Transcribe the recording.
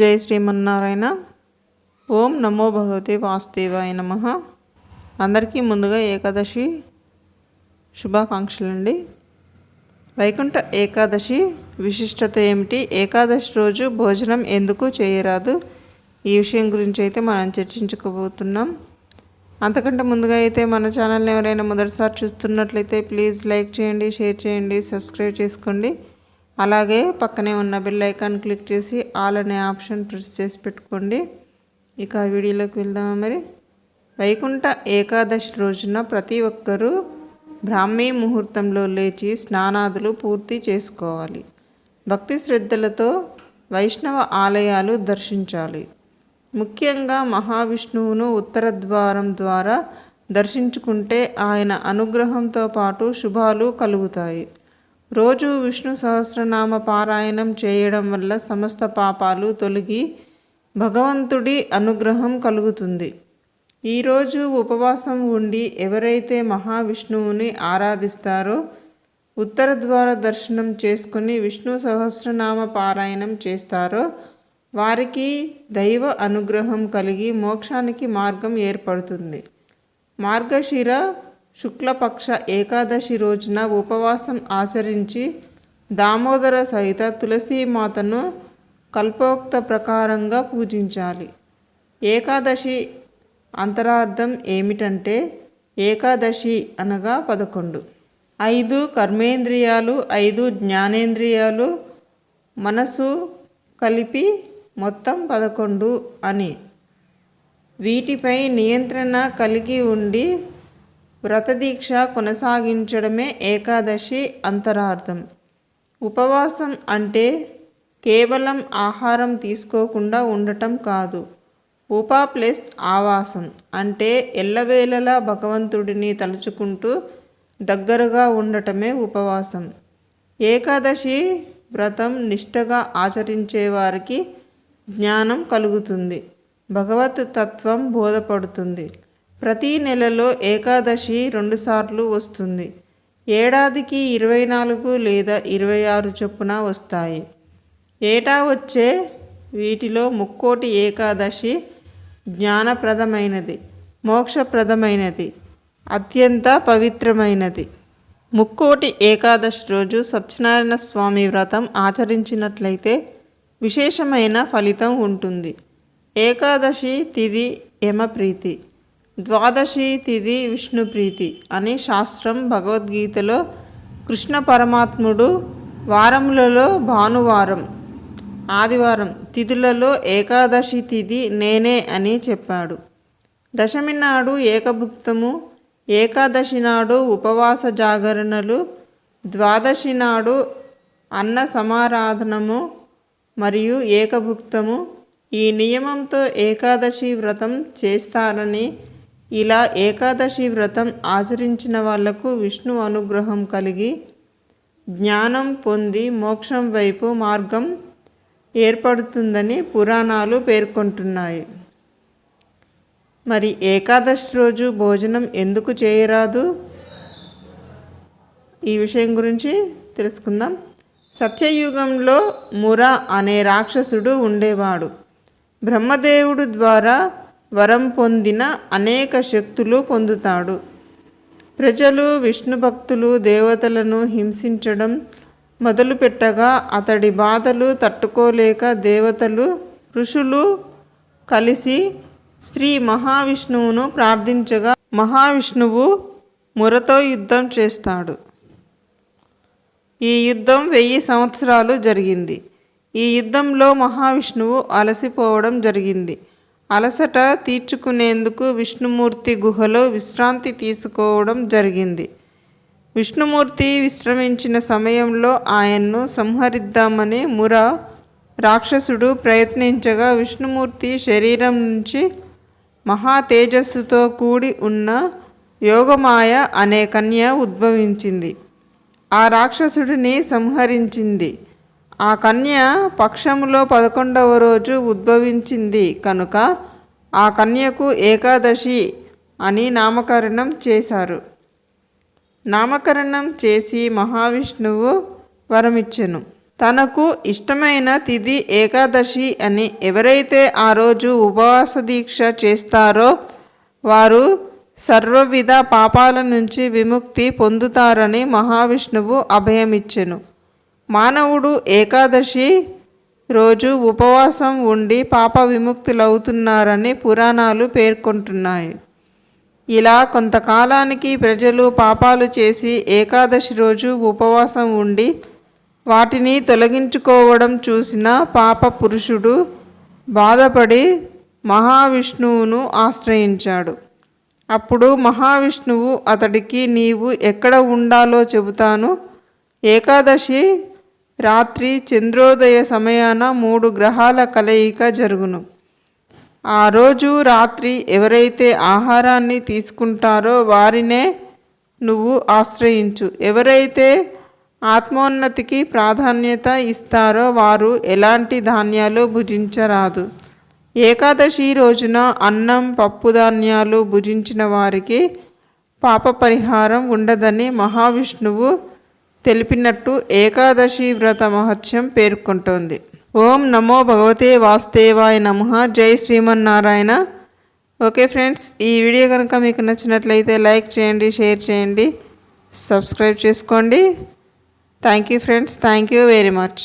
జై శ్రీమన్నారాయణ. ఓం నమో భగవతే వాసుదేవాయ నమ. అందరికీ ముందుగా ఏకాదశి శుభాకాంక్షలండి. వైకుంఠ ఏకాదశి విశిష్టత ఏమిటి? ఏకాదశి రోజు భోజనం ఎందుకు చేయరాదు? ఈ విషయం గురించి అయితే మనం చర్చించుకోబోతున్నాం. అంతకంటే ముందుగా అయితే మన ఛానల్ని ఎవరైనా మొదటిసారి చూస్తున్నట్లయితే ప్లీజ్ లైక్ చేయండి షేర్ చేయండి సబ్స్క్రైబ్ చేసుకోండి. అలాగే పక్కనే ఉన్న బెల్ ఐకాన్ క్లిక్ చేసి ఆల్ అనే ఆప్షన్ ప్రెస్ చేసి పెట్టుకోండి. ఇక వీడియోలోకి వెళ్దామా మరి? వైకుంఠ ఏకాదశి రోజున ప్రతి ఒక్కరూ బ్రాహ్మీ ముహూర్తంలో లేచి స్నానాదులు పూర్తి చేసుకోవాలి. భక్తి శ్రద్ధలతో వైష్ణవ ఆలయాలు దర్శించాలి. ముఖ్యంగా మహావిష్ణువును ఉత్తర ద్వారం ద్వారా దర్శించుకుంటే ఆయన అనుగ్రహంతో పాటు శుభాలు కలుగుతాయి. రోజు విష్ణు సహస్రనామ పారాయణం చేయడం వల్ల సమస్త పాపాలు తొలగి భగవంతుడి అనుగ్రహం కలుగుతుంది. ఈరోజు ఉపవాసం ఉండి ఎవరైతే మహావిష్ణువుని ఆరాధిస్తారో ఉత్తర ద్వార దర్శనం చేసుకుని విష్ణు సహస్రనామ పారాయణం చేస్తారో వారికి దైవ అనుగ్రహం కలిగి మోక్షానికి మార్గం ఏర్పడుతుంది. మార్గశిర శుక్లపక్ష ఏకాదశి రోజున ఉపవాసం ఆచరించి దామోదర సహిత తులసీమాతను కల్పోక్త ప్రకారంగా పూజించాలి. ఏకాదశి అంతరార్థం ఏమిటంటే ఏకాదశి అనగా పదకొండు. ఐదు కర్మేంద్రియాలు ఐదు జ్ఞానేంద్రియాలు మనసు కలిపి మొత్తం పదకొండు అని. వీటిపై నియంత్రణ కలిగి ఉండి వ్రతదీక్ష కొనసాగించడమే ఏకాదశి అంతరార్థం. ఉపవాసం అంటే కేవలం ఆహారం తీసుకోకుండా ఉండటం కాదు. ఉపా ప్లస్ ఆవాసం అంటే ఎల్లవేళలా భగవంతుడిని తలుచుకుంటూ దగ్గరగా ఉండటమే ఉపవాసం. ఏకాదశి వ్రతం నిష్టగా ఆచరించే వారికి జ్ఞానం కలుగుతుంది. భగవత్ తత్వం బోధపడుతుంది. ప్రతి నెలలో ఏకాదశి రెండుసార్లు వస్తుంది. ఏడాదికి ఇరవై నాలుగు లేదా ఇరవై ఆరు చొప్పున వస్తాయి. ఏటా వచ్చే వీటిలో ముక్కోటి ఏకాదశి జ్ఞానప్రదమైనది మోక్షప్రదమైనది అత్యంత పవిత్రమైనది. ముక్కోటి ఏకాదశి రోజు సత్యనారాయణ స్వామి వ్రతం ఆచరించినట్లయితే విశేషమైన ఫలితం ఉంటుంది. ఏకాదశి తిది యమప్రీతి. ద్వాదశి తిథి విష్ణుప్రీతి అని శాస్త్రం భగవద్గీతలో కృష్ణ పరమాత్ముడు వారములలో భానువారం ఆదివారం తిథులలో ఏకాదశి తిథి నేనే అని చెప్పాడు. దశమి నాడు ఏకభుక్తము ఏకాదశి నాడు ఉపవాస జాగరణలు ద్వాదశి నాడు అన్న సమారాధనము మరియు ఏకభుక్తము. ఈ నియమంతో ఏకాదశి వ్రతం చేస్తారని ఇలా ఏకాదశి వ్రతం ఆచరించిన వాళ్ళకు విష్ణు అనుగ్రహం కలిగి జ్ఞానం పొంది మోక్షం వైపు మార్గం ఏర్పడుతుందని పురాణాలు పేర్కొంటున్నాయి. మరి ఏకాదశి రోజు భోజనం ఎందుకు చేయరాదు? ఈ విషయం గురించి తెలుసుకుందాం. సత్యయుగంలో మురా అనే రాక్షసుడు ఉండేవాడు. బ్రహ్మదేవుడు ద్వారా వరం పొందిన అనేక శక్తులు పొందుతాడు. ప్రజలు విష్ణు భక్తులు దేవతలను హింసించడం మొదలుపెట్టగా అతడి బాధలు తట్టుకోలేక దేవతలు ఋషులు కలిసి శ్రీ మహావిష్ణువును ప్రార్థించగా మహావిష్ణువు మురతో యుద్ధం చేస్తాడు. ఈ యుద్ధం వెయ్యి సంవత్సరాలు జరిగింది. ఈ యుద్ధంలో మహావిష్ణువు అలసిపోవడం జరిగింది. అలసట తీర్చుకునేందుకు విష్ణుమూర్తి గుహలో విశ్రాంతి తీసుకోవడం జరిగింది. విష్ణుమూర్తి విశ్రమించిన సమయంలో ఆయన్ను సంహరిద్దామని ముర రాక్షసుడు ప్రయత్నించగా విష్ణుమూర్తి శరీరం నుంచి మహా తేజస్సుతో కూడి ఉన్న యోగమాయ అనే కన్య ఉద్భవించింది. ఆ రాక్షసుడిని సంహరించింది. ఆ కన్య పక్షములో పదకొండవ రోజు ఉద్భవించింది కనుక ఆ కన్యకు ఏకాదశి అని నామకరణం చేశారు. నామకరణం చేసి మహావిష్ణువు వరమిచ్చెను. తనకు ఇష్టమైన తిథి ఏకాదశి అని ఎవరైతే ఆ రోజు ఉపవాస దీక్ష చేస్తారో వారు సర్వవిధ పాపాల నుంచి విముక్తి పొందుతారని మహావిష్ణువు అభయమిచ్చెను. మానవుడు ఏకాదశి రోజు ఉపవాసం ఉండి పాప విముక్తులవుతున్నారని పురాణాలు పేర్కొంటున్నాయి. ఇలా కొంతకాలానికి ప్రజలు పాపాలు చేసి ఏకాదశి రోజు ఉపవాసం ఉండి వాటిని తొలగించుకోవడం చూసిన పాప పురుషుడు బాధపడి మహావిష్ణువును ఆశ్రయించాడు. అప్పుడు మహావిష్ణువు అతడికి నీవు ఎక్కడ ఉండాలో చెబుతాను. ఏకాదశి రాత్రి చంద్రోదయ సమయాన మూడు గ్రహాల కలయిక జరుగును. ఆ రోజు రాత్రి ఎవరైతే ఆహారాన్ని తీసుకుంటారో వారినే నువ్వు ఆశ్రయించు. ఎవరైతే ఆత్మోన్నతికి ప్రాధాన్యత ఇస్తారో వారు ఎలాంటి ధాన్యాలు భుజించరాదు. ఏకాదశి రోజున అన్నం పప్పు ధాన్యాలు భుజించిన వారికి పాప పరిహారం ఉండదని మహావిష్ణువు తెలిపినట్టు ఏకాదశి వ్రత మహత్యం పేర్కొంటోంది. ఓం నమో భగవతే వాసుదేవాయ నమ. జై శ్రీమన్నారాయణ. ఓకే ఫ్రెండ్స్ ఈ వీడియో కనుక మీకు నచ్చినట్లయితే లైక్ చేయండి షేర్ చేయండి సబ్స్క్రైబ్ చేసుకోండి. Thank you friends thank you very much.